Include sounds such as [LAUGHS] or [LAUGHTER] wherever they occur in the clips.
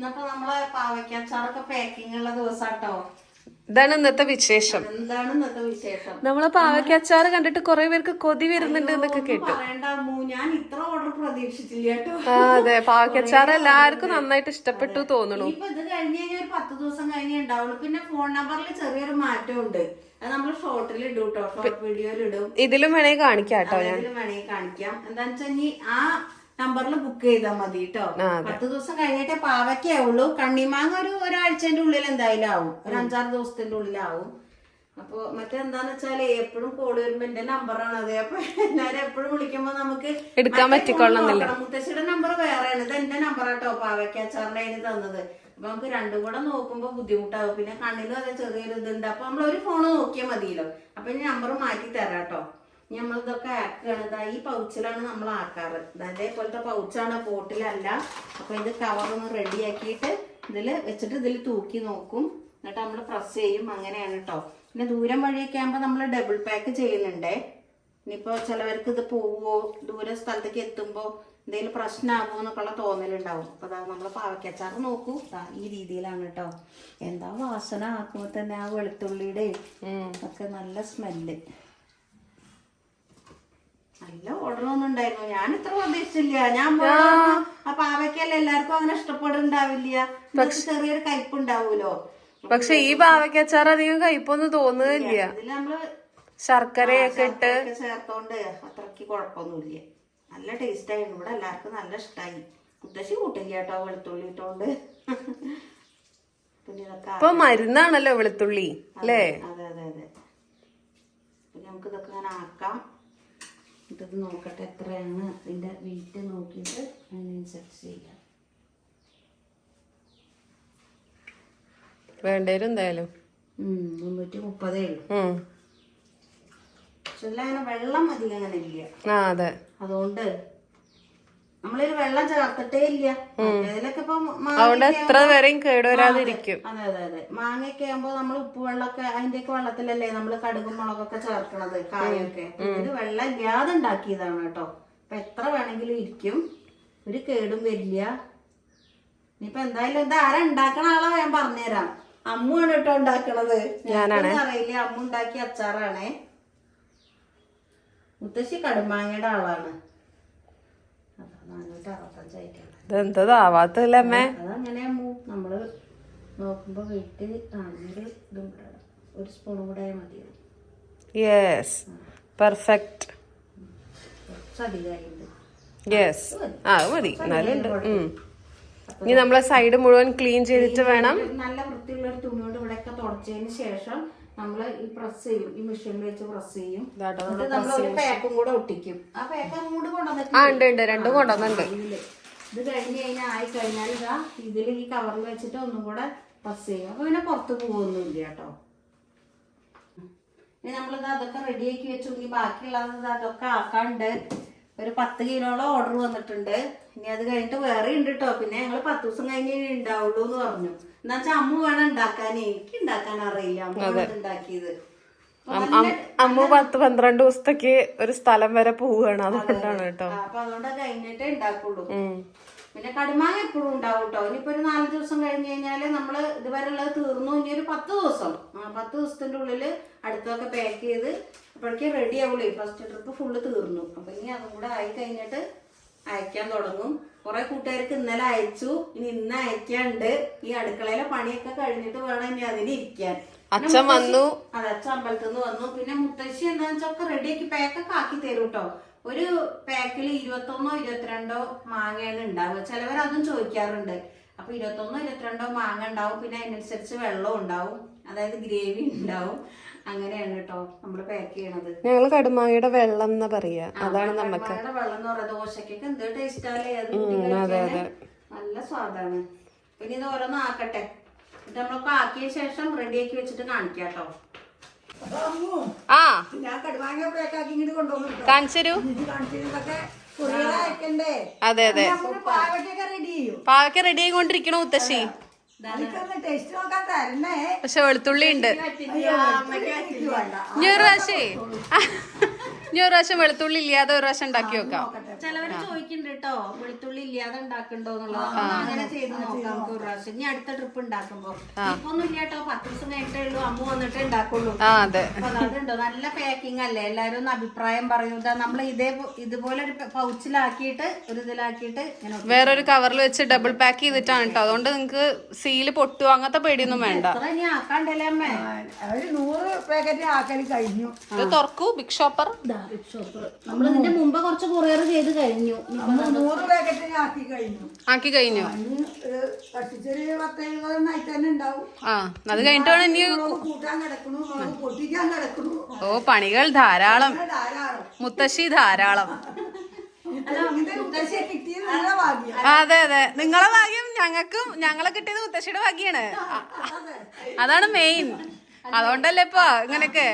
ഇന്നപ്പോ നമ്മളെ പാവയ്ക്കച്ചാറൊക്കെ പാക്കിംഗ് ഉള്ള ദിവസാട്ടോ. ഇതാണ് ഇന്നത്തെ വിശേഷം. എന്താണ് ഇന്നത്തെ വിശേഷം? നമ്മളെ പാവയ്ക്ക് അച്ചാറ് കണ്ടിട്ട് കുറെ പേർക്ക് കൊതി വരുന്നുണ്ട് എന്നൊക്കെ കേട്ടു. ഞാൻ ഇത്ര ഓർഡർ പ്രതീക്ഷിച്ചില്ല കേട്ടോ. ആ അതെ. പാവയ്ക്ക് അച്ചാറ് എല്ലാവർക്കും നന്നായിട്ട് ഇഷ്ടപ്പെട്ടു തോന്നുന്നു ഇപ്പൊ ഇത് കഴിഞ്ഞ് കഴിഞ്ഞാൽ പത്ത് ദിവസം കഴിഞ്ഞേ ഉണ്ടാവുള്ളൂ. പിന്നെ ഫോൺ നമ്പറിൽ ചെറിയൊരു മാറ്റമുണ്ട്. അത് നമ്മൾ ഷോർട്ടിൽ ഇടും കേട്ടോ ഷോർട്ട് വീഡിയോയിൽ ഇടും. ഇതിലും വേണേ കാണിക്കാം കേട്ടോ ഞാൻ. ഇതിലും വേണേ കാണിക്കാം. എന്താന്ന് വെച്ചാൽ ആ നമ്പറിൽ ബുക്ക് ചെയ്താൽ മതി കേട്ടോ പത്ത് ദിവസം കഴിഞ്ഞിട്ടേ പാവയ്ക്കേ ഉള്ളൂ. കണ്ണിമാങ്ങ ഒരു ഒരാഴ്ചന്റെ ഉള്ളിൽ എന്തായാലും ആവും. ഒരു അഞ്ചാറ് ദിവസത്തിന്റെ ഉള്ളിലാവും. അപ്പൊ മറ്റെന്താന്ന് വെച്ചാൽ എപ്പോഴും കോൾ വരുമ്പോ എന്റെ നമ്പറാണ് അത്. അപ്പൊ എല്ലാരും എപ്പോഴും വിളിക്കുമ്പോ നമുക്ക് എടുക്കാൻ പറ്റിക്കൊള്ളണമെന്നില്ല. മുത്തശ്ശിയുടെ നമ്പർ വേറെയാണ്. ഇത് എന്റെ നമ്പറാട്ടോ പാവയ്ക്കാച്ചാറിന്റെ അതിന് തന്നത്. അപ്പൊ നമുക്ക് രണ്ടും കൂടെ നോക്കുമ്പോ ബുദ്ധിമുട്ടാവും. പിന്നെ കണ്ണിലും അതെ ചെറിയൊരു ഇതുണ്ട്. അപ്പൊ നമ്മൾ ഒരു ഫോൺ നോക്കിയാൽ മതിയല്ലോ. അപ്പൊ ഇനി നമ്പർ മാറ്റി തരാട്ടോ. നമ്മളിതൊക്കെ ആക്കുകയാണ് ഇതാ ഈ പൗച്ചിലാണ് നമ്മൾ ആക്കാറ്. ഇതേപോലത്തെ പൗച്ചാണ് പോട്ടിലല്ല. അപ്പൊ ഇത് കവറൊന്ന് റെഡിയാക്കിയിട്ട് ഇതിൽ വെച്ചിട്ട് ഇതിൽ തൂക്കി നോക്കും. എന്നിട്ട് നമ്മൾ പ്രസ് ചെയ്യും. അങ്ങനെയാണ് കേട്ടോ പിന്നെ ദൂരം വഴിയൊക്കെ ആകുമ്പോൾ നമ്മൾ ഡബിൾ പാക്ക് ചെയ്യുന്നുണ്ടേ ഇനിയിപ്പോൾ ചിലവർക്ക് ഇത് പോവുമോ ദൂര സ്ഥലത്തേക്ക് എത്തുമ്പോൾ എന്തെങ്കിലും പ്രശ്നമാകുമോ എന്നൊക്കെയുള്ള തോന്നലുണ്ടാവും. അപ്പൊ അതാ നമ്മൾ പാവയ്ക്കച്ചാറ് നോക്കൂ. ഈ രീതിയിലാണ് കേട്ടോ എന്താ വാസന ആക്കുമ്പോൾ തന്നെ ആ വെളുത്തുള്ളിയുടെ ഒക്കെ നല്ല സ്മെല്ല് നല്ല ഓർഡർ ഒന്നും ഉണ്ടായിരുന്നു ഞാൻ ഇത്ര പ്രതീക്ഷിച്ചില്ല. ഞാൻ ആ. പാവയ്ക്കല്ല എല്ലാവർക്കും അങ്ങനെ ഇഷ്ടപ്പെടുന്നുണ്ടാവില്ല ചെറിയൊരു കയ്പ് ഉണ്ടാവൂലോ പക്ഷെ ഈ പാവയ്ക്കച്ചാർ അധികം കയ്പൊന്നും തോന്നുന്നില്ല ശർക്കരയൊക്കെ ഇട്ട് ചേർത്തോണ്ട് അത്രയ്ക്ക് കുഴപ്പമൊന്നുമില്ല. നല്ല ടേസ്റ്റ് ആയിരുന്നു. ഇവിടെ എല്ലാവർക്കും നല്ല ഇഷ്ടമായി മുത്തശ്ശി കൂട്ടില്ല കേട്ടോ വെളുത്തുള്ളി ഇട്ടോണ്ട്. ഇപ്പൊ മരുന്നാണല്ലോ വെളുത്തുള്ളി അല്ലേ അതെ അതെ അതെ പിന്നെ നമുക്ക് ഇതൊക്കെ ഇങ്ങനെ ആക്കാം ഇതൊക്കെ നോക്കട്ടെ എത്രയാണ് അതിന്റെ വെയിറ്റ് നോക്കിയിട്ട് അതിനനുസരിച്ച് ചെയ്യാം. വേണ്ടേരും എന്തായാലും. മുന്നൂറ്റി മുപ്പതേ ഉള്ളൂ. പക്ഷെ വെള്ളം അധികം അങ്ങനെ ഇല്ല. അതുകൊണ്ട് നമ്മളിത് വെള്ളം ചേർത്തിട്ടേ ഇല്ല. ഇതിലൊക്കെ ഇപ്പൊ അതുകൊണ്ട് എത്ര വരെയും കേടുവരാതിരിക്കും. അതെ അതെ അതെ. മാങ്ങയൊക്കെ ആകുമ്പോ നമ്മൾ ഉപ്പ് വെള്ളമൊക്കെ അതിന്റെയൊക്കെ വെള്ളത്തിലല്ലേ നമ്മൾ കടുകും മുളകൊക്കെ ചേർക്കണത് കായൊക്കെ. ഇത് വെള്ളം ഇല്ലാതെ ഉണ്ടാക്കിയതാണ് കേട്ടോ. അപ്പൊ എത്ര വേണമെങ്കിലും ഇരിക്കും. ഒരു കേടും വരില്ല. ഇനിയിപ്പൊ എന്തായാലും ഇത് ആരാ ഉണ്ടാക്കണ ആളാ ഞാൻ പറഞ്ഞുതരാം. അമ്മുവാണ് കേട്ടോ ഉണ്ടാക്കണത്. ഞാനറിയില്ല അറിയില്ല. അമ്മ ഉണ്ടാക്കിയ അച്ചാറാണേ. മുത്തശ്ശി കടുമാങ്ങയുടെ ആളാണ്. ഇതെന്തതാവാത്തല്ലേ അമ്മേ? അതങ്ങനെ അമ്മു നമ്മൾ നോക്കുമ്പോ വീട്ടിൽ ഇതും. ഒരു സ്പൂണും കൂടെ മതിയാവും. യെസ് പെർഫെക്റ്റ് യെസ് ആ അത് മതി. എന്നാലും ഇനി നമ്മളെ സൈഡ് മുഴുവൻ ക്ലീൻ ചെയ്തിട്ട് വേണം. നല്ല വൃത്തിയുള്ള തുണി കൊണ്ട് ഇവിടെയൊക്കെ തുടച്ചതിന് ശേഷം നമ്മൾ ഈ പ്രസ് ചെയ്യും. ഈ മെഷീനിൽ വെച്ച് പ്രസ് ചെയ്യും. നമ്മൾ ഒരു പാക്കും കൂടെ ഒട്ടിക്കും. ആ പാക്ക് അങ്ങോട്ട് കൊണ്ടുവന്നിട്ട് ആ ഉണ്ട് ഉണ്ട്. രണ്ടും കൊണ്ടുവന്നുണ്ട് ഇതിൽ. ഇത് കഴിഞ്ഞ് കഴിഞ്ഞാൽ ആയി കഴിഞ്ഞാൽ ഇതാ ഇതിൽ ഈ കവറിൽ വെച്ചിട്ട് ഒന്നും കൂടെ പ്രസ് ചെയ്യും. അപ്പൊ പിന്നെ പുറത്ത് പോകുന്നില്ല കേട്ടോ. ഇനി നമ്മളിത് അതൊക്കെ റെഡിയാക്കി വെച്ചു. ഇനി ബാക്കിയുള്ളത് അതൊക്കെ ആക്കാണ്ട് ഒരു പത്ത് കിലോളം ഓർഡർ വന്നിട്ടുണ്ട്. ഇനി അത് കഴിഞ്ഞിട്ട് വേറെ ഉണ്ട് കേട്ടോ പിന്നെ ഞങ്ങൾ പത്ത് ദിവസം കഴിഞ്ഞ് ഉണ്ടാവുള്ളൂ എന്ന് പറഞ്ഞു. എന്നാ വെച്ചാൽ അമ്മ വേണം ഉണ്ടാക്കാൻ എനിക്ക് ഉണ്ടാക്കാൻ അറിയില്ല. അമ്മ ഉണ്ടാക്കിയത് അമ്മ പത്ത് പന്ത്രണ്ട് ദിവസത്തേക്ക് ഒരു സ്ഥലം വരെ പോവുകയാണ് അതുകൊണ്ടാണ് കേട്ടോ. അപ്പൊ അതുകൊണ്ട് അത് കഴിഞ്ഞിട്ടേ ഉണ്ടാക്കുള്ളൂ. പിന്നെ കടുമാങ്ങ എപ്പോഴും ഉണ്ടാവും കേട്ടോ ഇനിയിപ്പോ ഒരു നാല് ദിവസം കഴിഞ്ഞ് കഴിഞ്ഞാൽ നമ്മൾ ഇതുവരെ ഉള്ളത് തീർന്നു. ഇനി ഒരു പത്ത് ദിവസം. ആ പത്ത് ദിവസത്തിന്റെ ഉള്ളിൽ അടുത്തൊക്കെ പാക്ക് ചെയ്ത് അപ്പോഴേക്കും റെഡി ആവുള്ളൂ. ഫസ്റ്റ് ട്രിപ്പ് ഫുള്ള് തീർന്നു. അപ്പൊ ഇനി അതും കൂടെ ആയി കഴിഞ്ഞിട്ട് അയക്കാൻ തുടങ്ങും. കുറെ കൂട്ടുകാർക്ക് ഇന്നലെ അയച്ചു. ഇനി ഇന്ന് അയക്കാണ്ട് ഈ അടുക്കളയിലെ പണിയൊക്കെ കഴിഞ്ഞിട്ട് വേണം ഇനി അതിന് ഇരിക്കാൻ. അച്ഛൻ വന്നു. അതെ അച്ഛൻ അമ്പലത്തിൽ നിന്ന് വന്നു. പിന്നെ മുത്തശ്ശി എന്താണെന്ന് വെച്ചാൽ ഒക്കെ റെഡിയാക്കി പാക്കൊക്കെ ആക്കി തരും കേട്ടോ ഒരു പാക്കിൽ ഇരുപത്തൊന്നോ ഇരുപത്തിരണ്ടോ മാങ്ങയാണ് ഉണ്ടാവുക. ചിലവർ അതും ചോദിക്കാറുണ്ട്. അപ്പൊ ഇരുപത്തൊന്നോ ഇരുപത്തിരണ്ടോ മാങ്ങ ഉണ്ടാവും പിന്നെ അതിനനുസരിച്ച് വെള്ളം ഉണ്ടാവും. അതായത് ഗ്രേവി ഉണ്ടാവും. അങ്ങനെയാണ് കേട്ടോ നമ്മൾ പാക്ക് ചെയ്യണത്. ഞങ്ങൾ കടുമാങ്ങയുടെ വെള്ളം എന്നാ പറയാ. അതാണ് നമുക്ക് വെള്ളം എന്ന് പറയുന്നത് ദോശക്കൊക്കെ എന്ത് ടേസ്റ്റാലേ അത് നല്ല സ്വാദാണ്. പിന്നെ ഇത് ഓരോന്ന് ആക്കട്ടെ. ഇത് നമ്മളൊക്കെ ആക്കിയ ശേഷം റെഡിയാക്കി വെച്ചിട്ട് കാണിക്കാം കേട്ടോ ആ. അയക്കണ്ടേ? അതെ അതെ. പാവയ്ക്ക റെഡി ആയിക്കൊണ്ടിരിക്കണു മുത്തശ്ശി പക്ഷെ വെളുത്തുള്ളി ഉണ്ട്. ഇനി ഒരു പ്രാവശ്യേ. ഇനി ഒരു പ്രാവശ്യം വെളുത്തുള്ളി ഇല്ലാതെ ഒരു പ്രാവശ്യം ഉണ്ടാക്കി വെക്കാം. ചിലവര് ചോദിക്കുന്നുണ്ട് കേട്ടോ വെളുത്തുള്ളി ഇല്ലാതെ ഉണ്ടാക്കണ്ടോ എന്നുള്ളത്. അങ്ങനെ ചെയ്ത് നോക്കാം നമുക്ക് ഒരു പ്രാവശ്യം. ഇനി അടുത്ത ട്രിപ്പ് ഉണ്ടാക്കുമ്പോ. ഇപ്പൊ ഒന്നും ഇല്ല കേട്ടോ പത്ത് ദിവസം കഴിഞ്ഞിട്ടേ ഉള്ളൂ. അമ്മ വന്നിട്ടേ ഉണ്ടാക്കുള്ളൂ. ആ അതെ. അപ്പൊ അതുണ്ടോ? നല്ല പാക്കിംഗ് അല്ലേ? എല്ലാരും ഒന്ന് അഭിപ്രായം പറയൂ. നമ്മൾ ഇതേ ഇതുപോലെ ഒരു പൗച്ചിലാക്കിയിട്ട് ഒരു ഇതിലാക്കിയിട്ട് വേറൊരു കവറിൽ വെച്ച് ഡബിൾ പാക്ക് ചെയ്തിട്ടാണ് കേട്ടോ അതുകൊണ്ട് നിങ്ങക്ക് സീൽ പൊട്ടുവോ? അങ്ങനത്തെ പേടിയൊന്നും വേണ്ട. ആക്കാണ്ടല്ലേ അമ്മേ? അവർ നൂറ് പാക്കറ്റ് ആക്കൽ കഴിഞ്ഞു. ഇത് തുറക്കൂ. ബിഗ് ഷോപ്പർ നമ്മൾ ഇതിന്റെ മുമ്പ് കുറച്ച് കൊറിയർ ചെയ്ത് കഴിഞ്ഞു. നൂറ് പാക്കറ്റ് ആക്കി കഴിഞ്ഞു. ആക്കി കഴിഞ്ഞു. ആ അത് ഇനി ഓ പണികൾ ധാരാളം. മുത്തശ്ശി ധാരാളം. അതെ അതെ. നിങ്ങളെ ഭാഗ്യം ഞങ്ങൾക്കും ഞങ്ങളെ കിട്ടിയത് മുത്തശ്ശിയുടെ ഭാഗ്യാണ്. അതാണ് മെയിൻ അതുകൊണ്ടല്ലേ ഇപ്പൊ ഇങ്ങനൊക്കെ.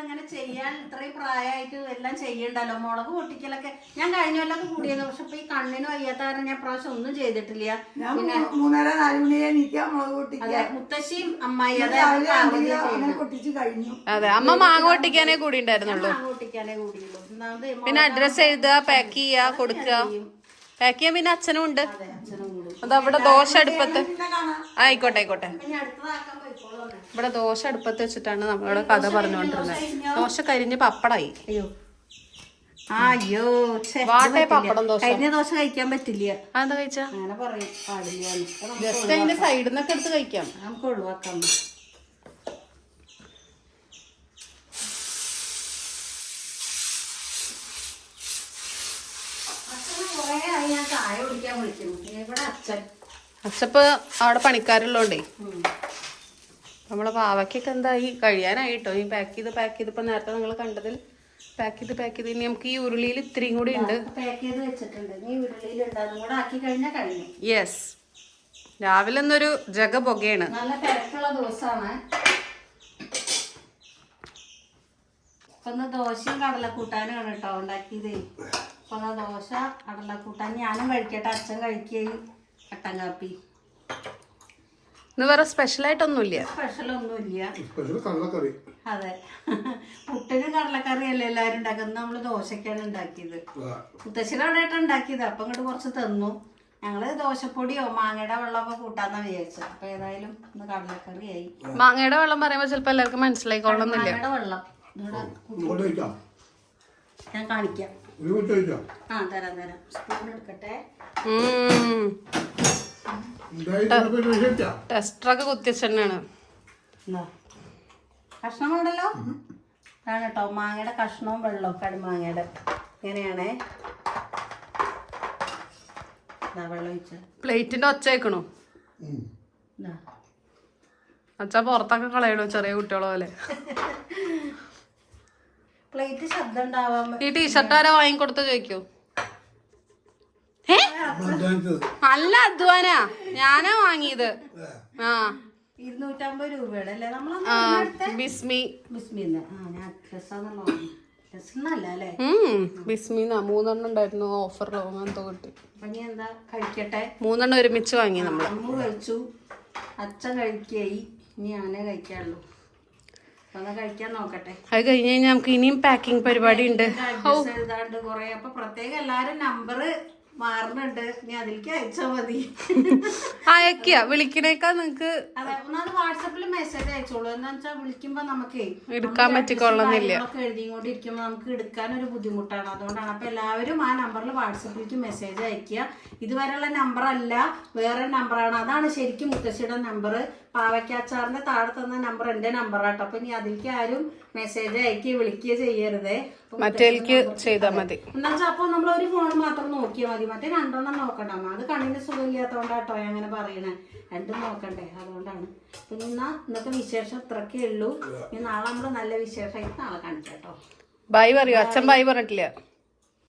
ഇങ്ങനെ ചെയ്യാൻ? ഇത്രയും പ്രായമായിട്ട് എല്ലാം ചെയ്യണ്ടല്ലോ? മുളക് പൊട്ടിക്കലൊക്കെ ഞാൻ കഴിഞ്ഞ കൊല്ലൊക്കെ കൂടിയത്. പക്ഷെ ഇപ്പൊ ഈ കണ്ണിന് വയ്യാത്ത കാരണം ഞാൻ പ്രാവശ്യം ഒന്നും ചെയ്തിട്ടില്ല. ഞാൻ മൂന്നര നാല് മണിയെ എണീക്കാൻ മുളക് പൊട്ടിക്കുക. അതെ മുത്തശ്ശിയും അമ്മായി അതെ അമ്മ മാങ്ങ പൊട്ടിക്കാനേ കൂടി ഉണ്ടായിരുന്നുള്ളൂ മാങ്ങ പൊട്ടിക്കാനേ കൂടിയുള്ളൂ. ഒന്നാമത് പിന്നെ അഡ്രസ് എഴുതുക പാക്ക് ചെയ്യുക കൊടുക്കുക. പാക്ക് ചെയ്യാൻ പിന്നെ അച്ഛനും ഉണ്ട്. അതവിടെ ദോശ അടുപ്പത്ത്. ആയിക്കോട്ടെ ആയിക്കോട്ടെ. ഇവിടെ ദോശ അടുപ്പത്ത് വെച്ചിട്ടാണ് നമ്മളോട് കഥ പറഞ്ഞുകൊണ്ടിരുന്നത്. ദോശ കരിഞ്ഞ് പപ്പടായി. അയ്യോ. വാട്ടേ. പപ്പടം ദോശ. കരിഞ്ഞ ദോശ കഴിക്കാൻ പറ്റില്ല. അതെന്താ കഴിച്ചാ? അങ്ങനെ പറയും പാടില്ല ജസ്റ്റ് അതിന്റെ സൈഡിൽ നിന്നൊക്കെ എടുത്ത് കഴിക്കാം. നമുക്ക് ഒഴിവാക്കാം കുറേ ആയി ഞാൻ ചായ കുടിക്കാൻ വിളിക്കുന്നു. ഇവിടെ അച്ഛൻ അച്ഛപ്പ് അവിടെ പണിക്കാരുള്ളോണ്ടേ. നമ്മളെ പാവയ്ക്കൊക്കെ എന്തായി? കഴിയാനായി കേട്ടോ ഈ പാക്ക് ചെയ്ത് പാക്ക് ചെയ്ത്. ഇപ്പൊ നേരത്തെ നിങ്ങൾ കണ്ടതിൽ പാക്ക് ചെയ്ത് പാക്ക് ചെയ്ത്. ഇനി നമുക്ക് ഈ ഉരുളിയിൽ ഇത്രയും കൂടി ഉണ്ട്. യെസ് രാവിലെ ഒന്നൊരു ജഗ പുകയാണ്. നല്ല തിരക്കുള്ള ദിവസമാണ്. ഇപ്പൊ ഇന്ന് ദോശയും കടലക്കൂട്ടാനുമാണ് കേട്ടോ ഉണ്ടാക്കിയത്. ഇപ്പൊ ദോശ കടലക്കൂട്ടാൻ. ഞാനും കഴിക്കട്ടെ. അച്ഛൻ കഴിക്കുകയും. കട്ടൻ കാപ്പി ഇന്ന് വേറെ സ്പെഷ്യൽ ആയിട്ടൊന്നുമില്ല. സ്പെഷ്യൽ ഒന്നുമില്ല സ്പെഷ്യൽ കള്ളക്കറി അതെ. പുട്ടിനും കടലക്കറിയല്ലേ എല്ലാവരും ഉണ്ടാക്കുന്നത് നമ്മൾ ദോശക്കാണ് ഉണ്ടാക്കിയത്. മുത്തശ്ശിന് അവിടെ ആയിട്ട് ഉണ്ടാക്കിയത്. അപ്പൊ ഇങ്ങോട്ട് കുറച്ച് തന്നു. ഞങ്ങൾ ദോശപ്പൊടിയോ മാങ്ങയുടെ വെള്ളമൊക്കെ കൂട്ടാന്നാ വിചാരിച്ചത്. അപ്പൊ ഏതായാലും ഇന്ന് കടലക്കറിയായി. മാങ്ങയുടെ വെള്ളം പറയുമ്പോൾ ചിലപ്പോൾ എല്ലാവർക്കും മനസ്സിലായിക്കൊള്ളുന്നില്ല മാങ്ങയുടെ വെള്ളം. ഇവിടെ ഞാൻ കാണിക്കാം. ആ തരാം തരാം. സ്പൂൺ എടുക്കട്ടെ. ടെസ്റ്ററൊക്കെ കുത്തിച്ചെണ്ണാണ് കഷ്ണമുണ്ടല്ലോ അതാണ് കേട്ടോ മാങ്ങയുടെ കഷ്ണവും വെള്ളവും കടുമാങ്ങയുടെ ഇങ്ങനെയാണേ. വെള്ളം ഒഴിച്ച. പ്ലേറ്റിന്റെ ഒച്ച വെക്കണോ അച്ഛാ പുറത്തൊക്കെ കളയണോ ചെറിയ കുട്ടികളെ പോലെ? [LAUGHS] പ്ലേറ്റ് ശബ്ദം ഉണ്ടാവാൻ ഈ ടീഷർട്ട് ആരാ വാങ്ങിക്കൊടുത്ത ചോദിക്കൂ. ഏ? നല്ല അധ്വാനാ ഞാനാ വാങ്ങിയത്. ആ. ഇരുന്നൂറ്റമ്പത് രൂപയുടെ അല്ലേ? ബിസ്മി. ബിസ്മിന്ന്. അല്ലേ? മൂന്നെണ്ണം ഉണ്ടായിരുന്നു ഓഫറിലോ അങ്ങനത്തെ കിട്ടി. എന്താ? കഴിക്കട്ടെ. മൂന്നെണ്ണം ഒരുമിച്ച് വാങ്ങി നമ്മൾ കഴിച്ചു. അച്ഛൻ കഴിക്കായി ഇനി ഞാനേ കഴിക്കാനുള്ളൂ അപ്പൊ എന്നാ കഴിക്കാൻ നോക്കട്ടെ അത് കഴിഞ്ഞ് കഴിഞ്ഞാൽ നമുക്ക് ഇനിയും പാക്കിംഗ് പരിപാടി ഉണ്ട്. അയക്കാ എഴുതാണ്ട് കൊറേ. അപ്പൊ പ്രത്യേകം എല്ലാരും നമ്പർ മാറുന്നുണ്ട് ഞാൻ അതിലേക്ക് അയച്ചാ മതി. അയക്കുക വിളിക്കണേക്കാ നിങ്ങക്ക്. ഒന്നാമത് വാട്സപ്പിൽ മെസ്സേജ് അയച്ചോളൂ. എന്താ വെച്ചാൽ വിളിക്കുമ്പോ നമുക്ക് എടുക്കാൻ പറ്റിക്കൊള്ളുന്നില്ല എഴുതിക്കൊണ്ടിരിക്കുമ്പോൾ നമുക്ക് എടുക്കാൻ ഒരു ബുദ്ധിമുട്ടാണ്. അതുകൊണ്ടാണ് അപ്പൊ എല്ലാവരും ആ നമ്പറിൽ വാട്സപ്പിലേക്ക് മെസ്സേജ് അയക്കുക ഇതുവരെയുള്ള നമ്പർ അല്ല വേറെ നമ്പറാണ് അതാണ് ശരിക്കും മുത്തശ്ശിയുടെ നമ്പർ പാവയ്ക്കാച്ചാറിന്റെ താഴെ തന്ന നമ്പർ എന്റെ നമ്പറാട്ടോ അപ്പൊ ഇനി അതിലേക്ക് ആരും മെസ്സേജ് അയക്കുകയോ വിളിക്കുകയോ ചെയ്യരുതേ. മറ്റേക്ക് ചെയ്താൽ മതി. എന്താ വെച്ചാൽ അപ്പൊ നമ്മൾ ഒരു ഫോൺ മാത്രം നോക്കിയാൽ മതി. മറ്റേ രണ്ടെണ്ണം നോക്കണ്ട. അത് കണ്ണിന് സുഖമില്ലാത്തോണ്ടാട്ടോ ഞാൻ അങ്ങനെ പറയണേ. രണ്ടും നോക്കണ്ടേ? അതുകൊണ്ടാണ്. പിന്നെ ഇന്നാ ഇന്നത്തെ വിശേഷം ഇത്രക്കേ ഉള്ളൂ. ഇനി നാളെ നമ്മൾ നല്ല വിശേഷമായിട്ട് നാളെ കാണിക്കാം കേട്ടോ ബൈ പറയൂ. അച്ഛൻ ബൈ പറഞ്ഞിട്ടില്ല.